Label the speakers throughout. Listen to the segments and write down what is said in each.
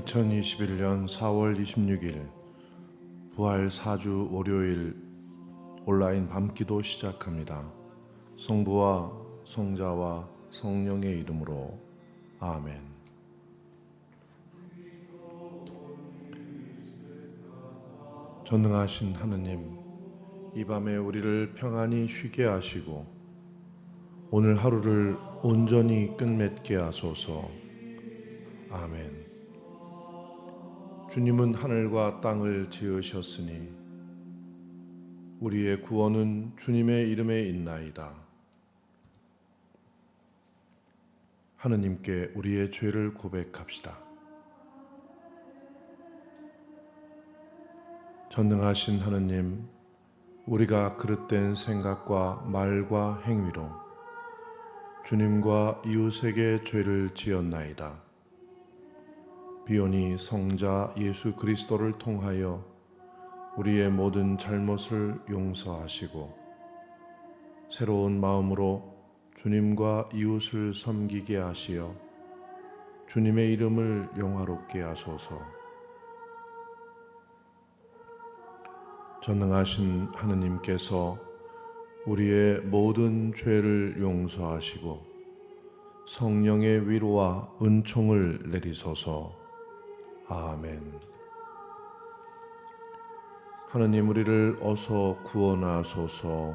Speaker 1: 2021년 4월 26일 부활 4주 월요일 온라인 밤기도 시작합니다. 성부와 성자와 성령의 이름으로 아멘. 전능하신 하느님, 이 밤에 우리를 평안히 쉬게 하시고 오늘 하루를 온전히 끝맺게 하소서. 아멘. 주님은 하늘과 땅을 지으셨으니 우리의 구원은 주님의 이름에 있나이다. 하느님께 우리의 죄를 고백합시다. 전능하신 하느님, 우리가 그릇된 생각과 말과 행위로 주님과 이웃에게 죄를 지었나이다. 비오니 성자 예수 그리스도를 통하여 우리의 모든 잘못을 용서하시고 새로운 마음으로 주님과 이웃을 섬기게 하시어 주님의 이름을 영화롭게 하소서. 전능하신 하느님께서 우리의 모든 죄를 용서하시고 성령의 위로와 은총을 내리소서. 아멘. 하느님 우리를 어서 구원하소서.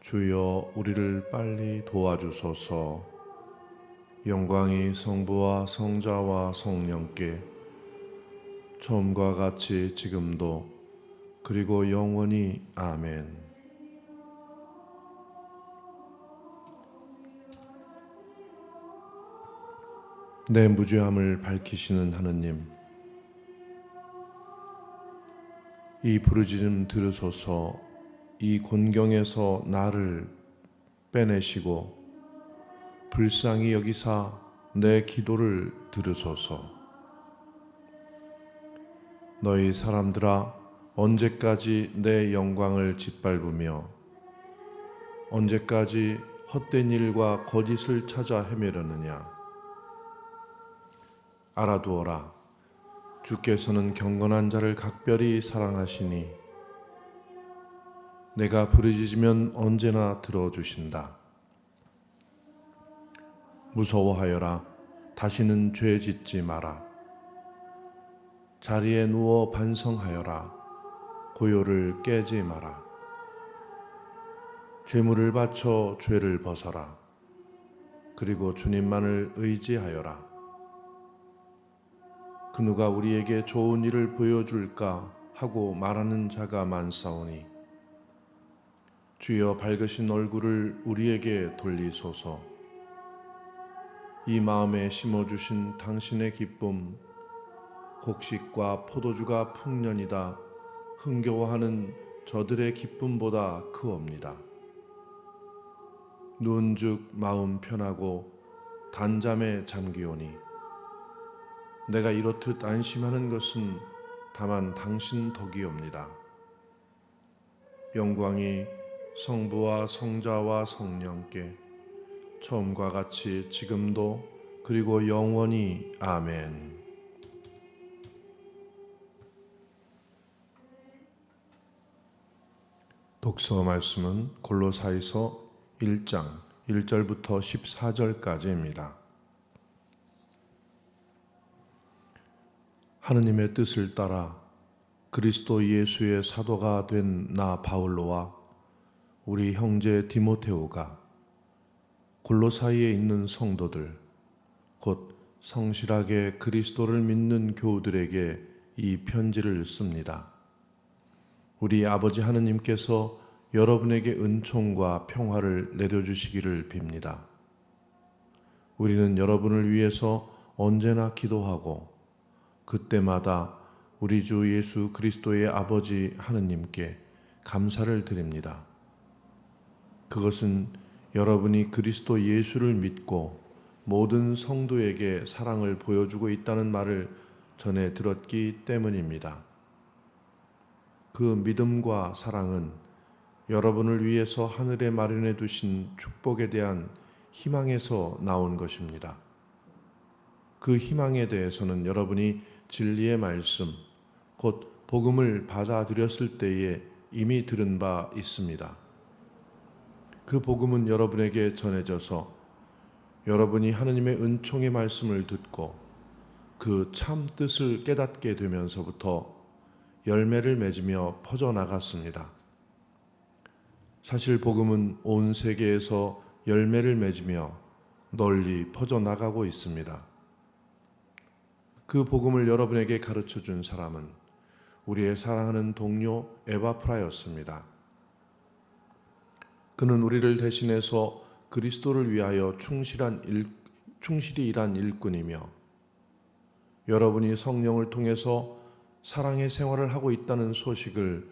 Speaker 1: 주여 우리를 빨리 도와주소서. 영광이 성부와 성자와 성령께 처음과 같이 지금도 그리고 영원히 아멘. 내 무죄함을 밝히시는 하느님, 이 부르짖음 들으소서. 이 곤경에서 나를 빼내시고 불쌍히 여기사 내 기도를 들으소서. 너희 사람들아 언제까지 내 영광을 짓밟으며 언제까지 헛된 일과 거짓을 찾아 헤매려느냐 알아두어라. 주께서는 경건한 자를 각별히 사랑하시니 내가 부르짖으면 언제나 들어주신다. 무서워하여라. 다시는 죄 짓지 마라. 자리에 누워 반성하여라. 고요를 깨지 마라. 죄물을 바쳐 죄를 벗어라. 그리고 주님만을 의지하여라. 그 누가 우리에게 좋은 일을 보여줄까 하고 말하는 자가 많사오니 주여 밝으신 얼굴을 우리에게 돌리소서. 이 마음에 심어주신 당신의 기쁨 곡식과 포도주가 풍년이다. 흥겨워하는 저들의 기쁨보다 크옵니다. 눈죽 마음 편하고 단잠에 잠기오니 내가 이렇듯 안심하는 것은 다만 당신 덕이옵니다. 영광이 성부와 성자와 성령께 처음과 같이 지금도 그리고 영원히 아멘. 독서 말씀은 골로사이서 1장 1절부터 14절까지입니다. 하느님의 뜻을 따라 그리스도 예수의 사도가 된 나 바울로와 우리 형제 디모테오가 골로사이에 있는 성도들 곧 성실하게 그리스도를 믿는 교우들에게 이 편지를 씁니다. 우리 아버지 하느님께서 여러분에게 은총과 평화를 내려주시기를 빕니다. 우리는 여러분을 위해서 언제나 기도하고 그때마다 우리 주 예수 그리스도의 아버지 하느님께 감사를 드립니다. 그것은 여러분이 그리스도 예수를 믿고 모든 성도에게 사랑을 보여주고 있다는 말을 전해 들었기 때문입니다. 그 믿음과 사랑은 여러분을 위해서 하늘에 마련해 두신 축복에 대한 희망에서 나온 것입니다. 그 희망에 대해서는 여러분이 진리의 말씀, 곧 복음을 받아들였을 때에 이미 들은 바 있습니다. 그 복음은 여러분에게 전해져서 여러분이 하느님의 은총의 말씀을 듣고 그 참 뜻을 깨닫게 되면서부터 열매를 맺으며 퍼져나갔습니다. 사실 복음은 온 세계에서 열매를 맺으며 널리 퍼져나가고 있습니다. 그 복음을 여러분에게 가르쳐 준 사람은 우리의 사랑하는 동료 에바 프라였습니다. 그는 우리를 대신해서 그리스도를 위하여 충실한 일, 충실히 일한 일꾼이며 여러분이 성령을 통해서 사랑의 생활을 하고 있다는 소식을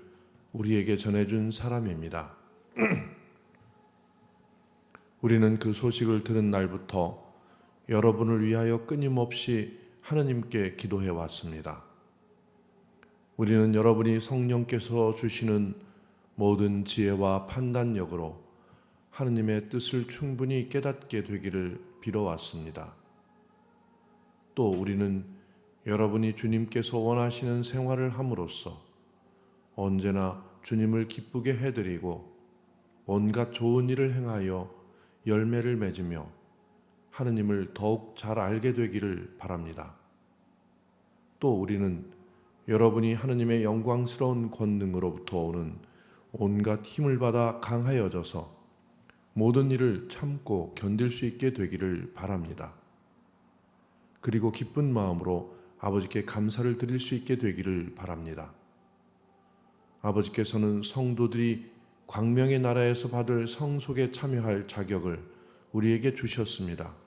Speaker 1: 우리에게 전해준 사람입니다. 우리는 그 소식을 들은 날부터 여러분을 위하여 끊임없이 하느님께 기도해 왔습니다. 우리는 여러분이 성령께서 주시는 모든 지혜와 판단력으로 하느님의 뜻을 충분히 깨닫게 되기를 빌어왔습니다. 또 우리는 여러분이 주님께서 원하시는 생활을 함으로써 언제나 주님을 기쁘게 해드리고 온갖 좋은 일을 행하여 열매를 맺으며 하느님을 더욱 잘 알게 되기를 바랍니다. 또 우리는 여러분이 하느님의 영광스러운 권능으로부터 오는 온갖 힘을 받아 강하여져서 모든 일을 참고 견딜 수 있게 되기를 바랍니다. 그리고 기쁜 마음으로 아버지께 감사를 드릴 수 있게 되기를 바랍니다. 아버지께서는 성도들이 광명의 나라에서 받을 성속에 참여할 자격을 우리에게 주셨습니다.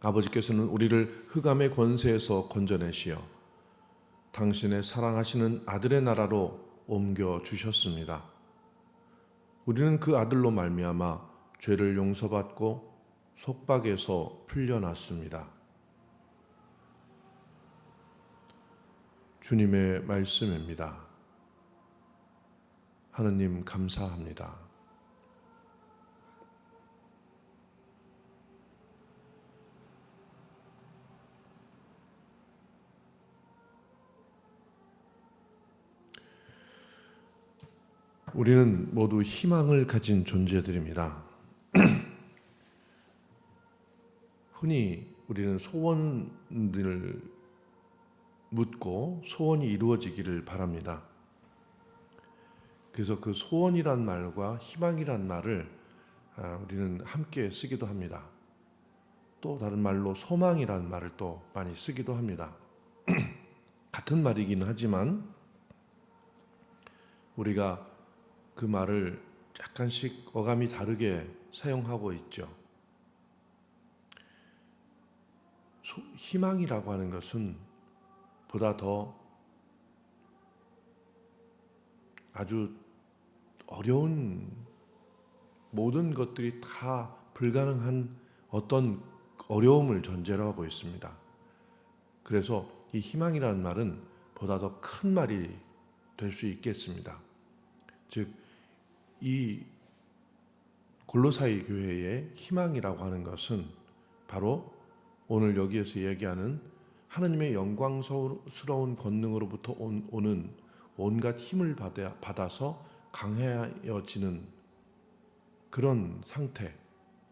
Speaker 1: 아버지께서는 우리를 흑암의 권세에서 건져내시어 당신의 사랑하시는 아들의 나라로 옮겨 주셨습니다. 우리는 그 아들로 말미암아 죄를 용서받고 속박에서 풀려났습니다. 주님의 말씀입니다. 하느님 감사합니다. 우리는 모두 희망을 가진 존재들입니다. 흔히 우리는 소원을 묻고 소원이 이루어지기를 바랍니다. 그래서 그 소원이란 말과 희망이란 말을 아, 우리는 함께 쓰기도 합니다. 또 다른 말로 소망이란 말을 또 많이 쓰기도 합니다. 같은 말이긴 하지만 우리가 그 말을 약간씩 어감이 다르게 사용하고 있죠. 소, 희망이라고 하는 것은 보다 더 아주 어려운 모든 것들이 다 불가능한 어떤 어려움을 전제로 하고 있습니다. 그래서 이 희망이라는 말은 보다 더 큰 말이 될 수 있겠습니다. 즉, 이 골로사이 교회의 희망이라고 하는 것은 바로 오늘 여기에서 얘기하는 하나님의 영광스러운 권능으로부터 온, 오는 온갖 힘을 받아, 받아서 강해지는 그런 상태.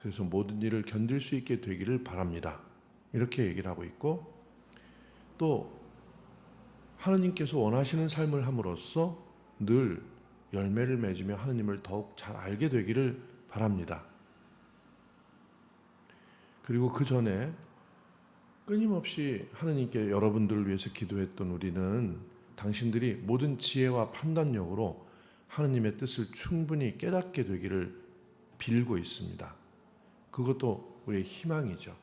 Speaker 1: 그래서 모든 일을 견딜 수 있게 되기를 바랍니다. 이렇게 얘기를 하고 있고 또 하느님께서 원하시는 삶을 함으로써 늘 열매를 맺으며 하느님을 더욱 잘 알게 되기를 바랍니다. 그리고 그 전에 끊임없이 하느님께 여러분들을 위해서 기도했던 우리는 당신들이 모든 지혜와 판단력으로 하느님의 뜻을 충분히 깨닫게 되기를 빌고 있습니다. 그것도 우리의 희망이죠.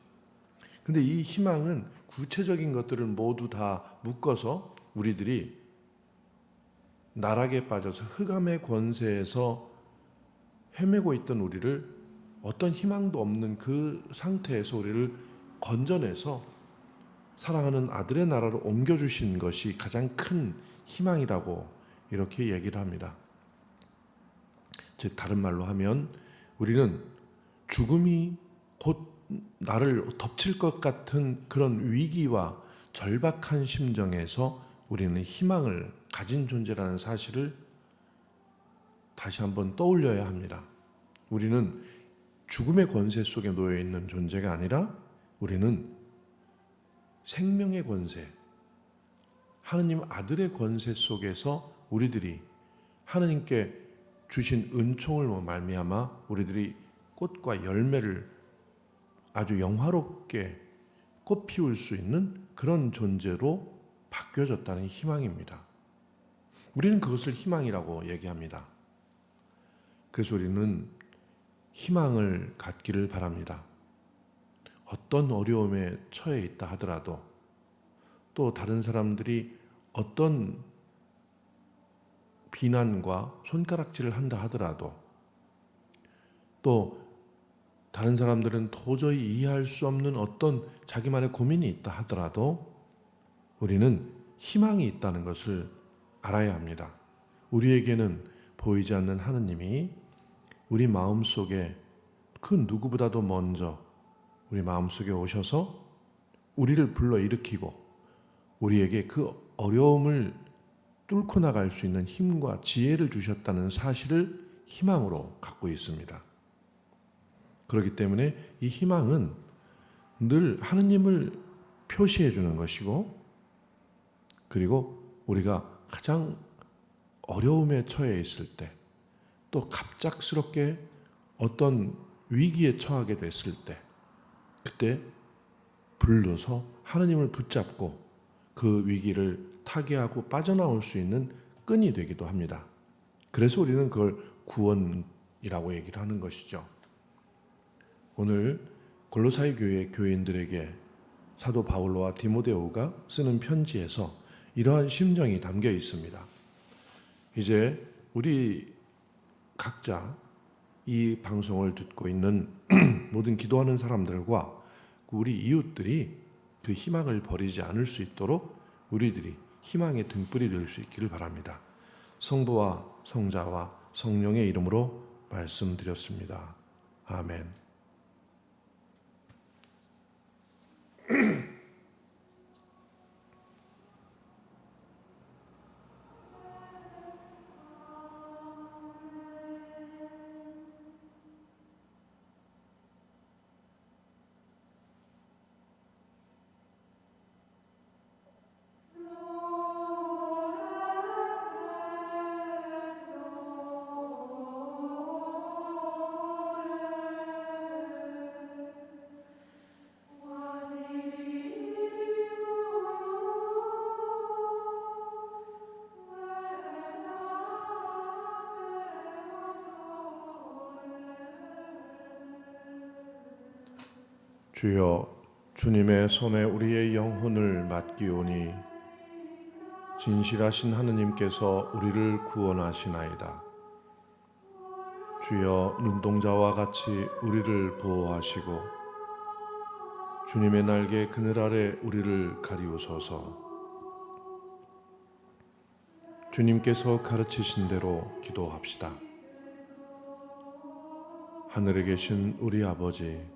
Speaker 1: 근데 이 희망은 구체적인 것들을 모두 다 묶어서 우리들이 나락에 빠져서 흑암의 권세에서 헤매고 있던 우리를 어떤 희망도 없는 그 상태에서 우리를 건져내서 사랑하는 아들의 나라로 옮겨주신 것이 가장 큰 희망이라고 이렇게 얘기를 합니다. 즉, 다른 말로 하면 우리는 죽음이 곧 나를 덮칠 것 같은 그런 위기와 절박한 심정에서 우리는 희망을 가진 존재라는 사실을 다시 한번 떠올려야 합니다. 우리는 죽음의 권세 속에 놓여 있는 존재가 아니라 우리는 생명의 권세, 하느님 아들의 권세 속에서 우리들이 하느님께 주신 은총을 말미암아 우리들이 꽃과 열매를 아주 영화롭게 꽃 피울 수 있는 그런 존재로 바뀌어졌다는 희망입니다. 우리는 그것을 희망이라고 얘기합니다. 그래서 우리는 희망을 갖기를 바랍니다. 어떤 어려움에 처해 있다 하더라도 또 다른 사람들이 어떤 비난과 손가락질을 한다 하더라도 또 다른 사람들은 도저히 이해할 수 없는 어떤 자기만의 고민이 있다 하더라도 우리는 희망이 있다는 것을 알아야 합니다. 우리에게는 보이지 않는 하느님이 우리 마음 속에 그 누구보다도 먼저 우리 마음 속에 오셔서 우리를 불러 일으키고 우리에게 그 어려움을 뚫고 나갈 수 있는 힘과 지혜를 주셨다는 사실을 희망으로 갖고 있습니다. 그렇기 때문에 이 희망은 늘 하느님을 표시해 주는 것이고 그리고 우리가 가장 어려움에 처해 있을 때 또 갑작스럽게 어떤 위기에 처하게 됐을 때 그때 불러서 하느님을 붙잡고 그 위기를 타개하고 빠져나올 수 있는 끈이 되기도 합니다. 그래서 우리는 그걸 구원이라고 얘기를 하는 것이죠. 오늘 골로사이 교회 교인들에게 사도 바울로와 디모데오가 쓰는 편지에서 이러한 심정이 담겨 있습니다. 이제 우리 각자 이 방송을 듣고 있는 모든 기도하는 사람들과 우리 이웃들이 그 희망을 버리지 않을 수 있도록 우리들이 희망의 등불이 될 수 있기를 바랍니다. 성부와 성자와 성령의 이름으로 말씀드렸습니다. 아멘. 주여 주님의 손에 우리의 영혼을 맡기오니 진실하신 하느님께서 우리를 구원하시나이다. 주여 눈동자와 같이 우리를 보호하시고 주님의 날개 그늘 아래 우리를 가리우소서. 주님께서 가르치신 대로 기도합시다. 하늘에 계신 우리 아버지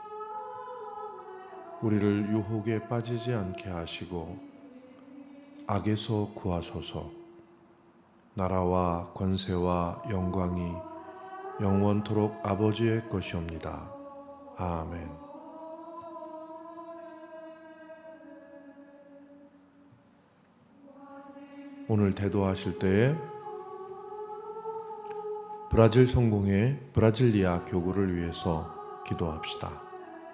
Speaker 1: 우리를 유혹에 빠지지 않게 하시고 악에서 구하소서. 나라와 권세와 영광이 영원토록 아버지의 것이옵니다. 아멘. 오늘 대도하실 때에 브라질 성공의 브라질리아 교구를 위해서 기도합시다.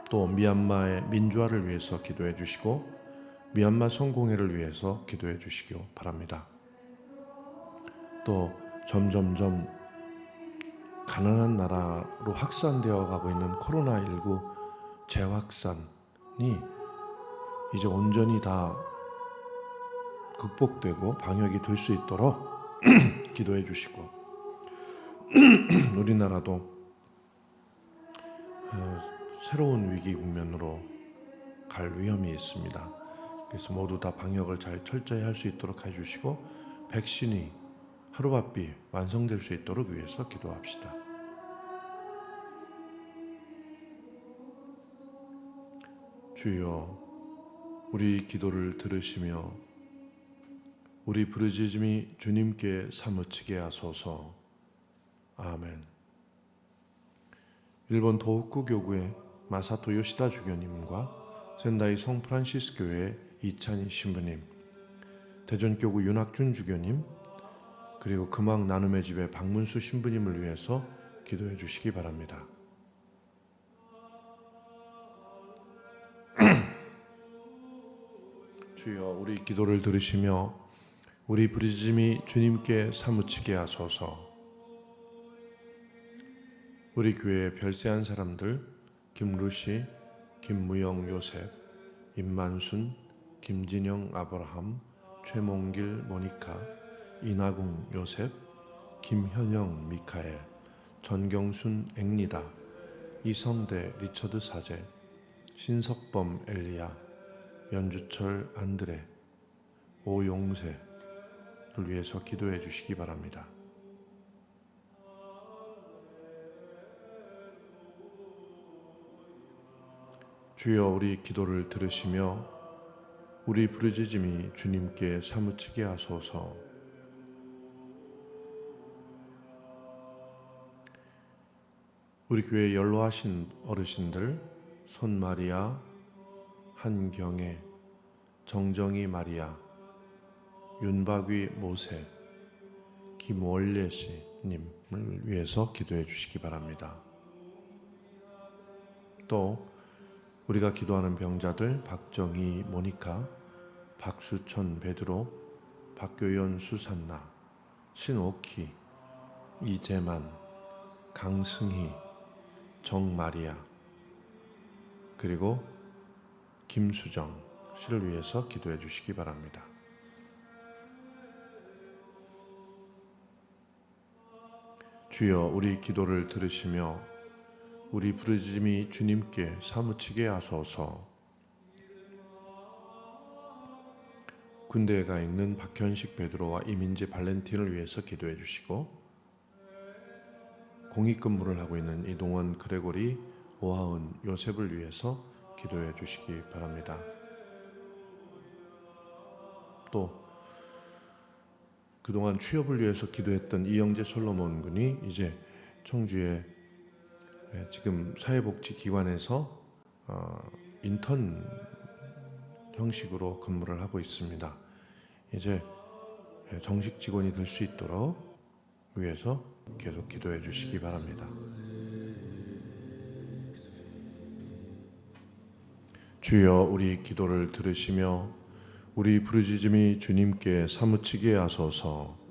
Speaker 1: 또 미얀마의 민주화를 위해서 기도해 주시고 미얀마 성공회를 위해서 기도해 주시기 바랍니다. 또 점점점 가난한 나라로 확산되어 가고 있는 코로나19 재확산이 이제 온전히 다 극복되고 방역이 될 수 있도록 기도해 주시고 우리나라도 어, 새로운 위기 국면으로 갈 위험이 있습니다. 그래서 모두 다 방역을 잘 철저히 할 수 있도록 해주시고 백신이 하루바삐 완성될 수 있도록 위해서 기도합시다. 주여, 우리 기도를 들으시며 우리 부르짖음이 주님께 사무치게 하소서. 아멘. 일본 도호쿠 교구의 마사토 요시다 주교님과 센다이 성 프란시스 교회 이찬희 신부님, 대전교구 윤학준 주교님, 그리고 금왕 나눔의 집의 박문수 신부님을 위해서 기도해 주시기 바랍니다. 주여 우리 기도를 들으시며 우리 부르짖음이 주님께 사무치게 하소서. 우리 교회에 별세한 사람들 김루시, 김무영 요셉, 임만순, 김진영 아브라함, 최몽길 모니카, 이나궁 요셉, 김현영 미카엘, 전경순 앵리다, 이성대 리처드 사제, 신석범 엘리야, 연주철 안드레, 오용세를 위해서 기도해 주시기 바랍니다. 주여 우리 기도를 들으시며 우리 부르짖음이 주님께 사무치게 하소서. 우리 교회 연로하신 어르신들 손마리아, 한경애, 정정희 마리아, 윤박위 모세, 김월례 씨님을 위해서 기도해 주시기 바랍니다. 또 우리가 기도하는 병자들 박정희 모니카, 박수천 베드로, 박교연 수산나, 신오키, 이재만, 강승희, 정마리아 그리고 김수정 씨를 위해서 기도해 주시기 바랍니다. 주여 우리 기도를 들으시며 우리 부르짖음이 주님께 사무치게 하소서. 군대에 가 있는 박현식 베드로와 이민재 발렌틴을 위해서 기도해 주시고 공익근무를 하고 있는 이동원 그레고리 오하은 요셉을 위해서 기도해 주시기 바랍니다. 또 그동안 취업을 위해서 기도했던 이영재 솔로몬 군이 이제 청주에 예, 지금 사회복지기관에서 어, 인턴 형식으로 근무를 하고 있습니다. 이제 예, 정식 직원이 될 수 있도록 위해서 계속 기도해 주시기 바랍니다. 주여 우리 기도를 들으시며 우리 부르짖음이 주님께 사무치게 하소서.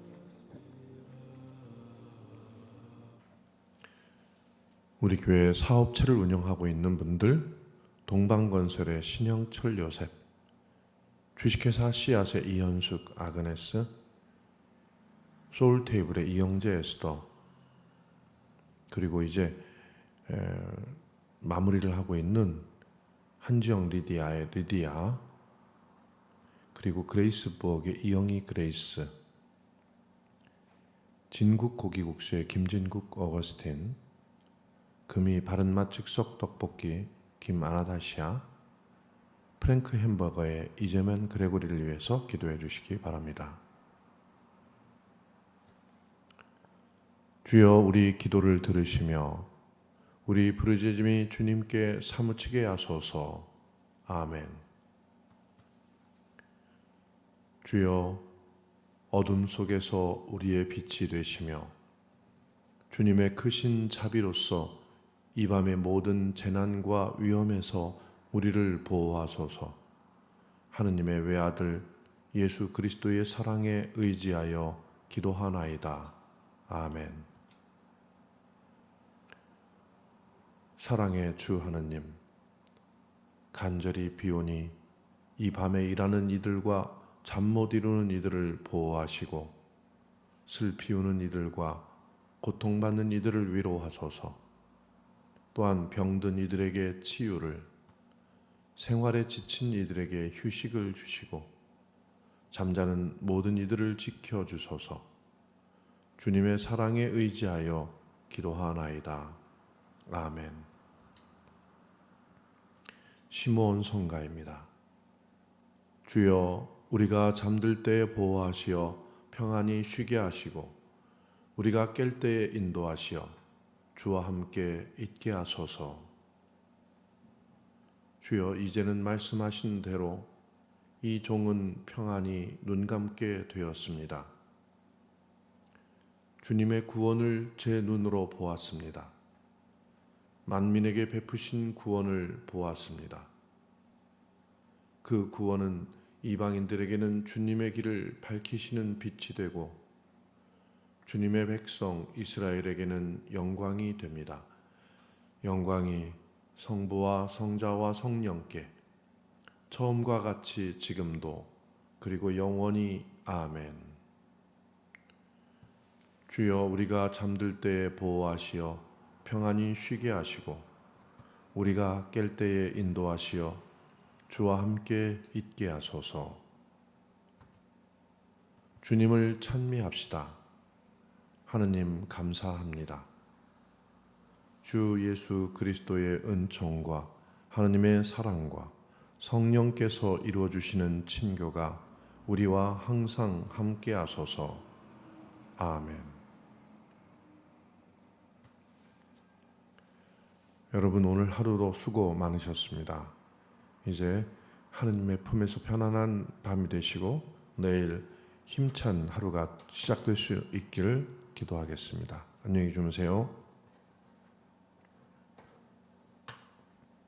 Speaker 1: 우리 교회 사업체를 운영하고 있는 분들 동방건설의 신영철 요셉 주식회사 씨앗의 이현숙 아그네스 소울테이블의 이영재 에스더 그리고 이제 에, 마무리를 하고 있는 한지영 리디아의 리디아 그리고 그레이스 부엌의 이영희 그레이스 진국 고기국수의 김진국 어거스틴 금이 바른맛 즉석 떡볶이 김 아나다시아 프랭크 햄버거의 이재면 그레고리를 위해서 기도해 주시기 바랍니다. 주여 우리 기도를 들으시며 우리 부르짖음이 주님께 사무치게 하소서. 아멘. 주여 어둠 속에서 우리의 빛이 되시며 주님의 크신 자비로서 이 밤의 모든 재난과 위험에서 우리를 보호하소서. 하느님의 외아들 예수 그리스도의 사랑에 의지하여 기도하나이다. 아멘. 사랑의 주 하느님, 간절히 비오니 이 밤에 일하는 이들과 잠 못 이루는 이들을 보호하시고 슬피 우는 이들과 고통받는 이들을 위로하소서. 또한 병든 이들에게 치유를 생활에 지친 이들에게 휴식을 주시고 잠자는 모든 이들을 지켜 주소서. 주님의 사랑에 의지하여 기도하나이다. 아멘. 시므온 성가입니다. 주여 우리가 잠들 때에 보호하시어 평안히 쉬게 하시고 우리가 깰 때에 인도하시어 주와 함께 있게 하소서. 주여 이제는 말씀하신 대로 이 종은 평안히 눈 감게 되었습니다. 주님의 구원을 제 눈으로 보았습니다. 만민에게 베푸신 구원을 보았습니다. 그 구원은 이방인들에게는 주님의 길을 밝히시는 빛이 되고 주님의 백성 이스라엘에게는 영광이 됩니다. 영광이 성부와 성자와 성령께 처음과 같이 지금도 그리고 영원히 아멘. 주여 우리가 잠들 때에 보호하시어 평안히 쉬게 하시고 우리가 깰 때에 인도하시어 주와 함께 있게 하소서. 주님을 찬미합시다. 하느님 감사합니다. 주 예수 그리스도의 은총과 하느님의 사랑과 성령께서 이루어 주시는 친교가 우리와 항상 함께 하소서. 아멘. 여러분 오늘 하루도 수고 많으셨습니다. 이제 하느님의 품에서 편안한 밤이 되시고 내일 힘찬 하루가 시작될 수 있기를 기도하겠습니다. 안녕히 주무세요.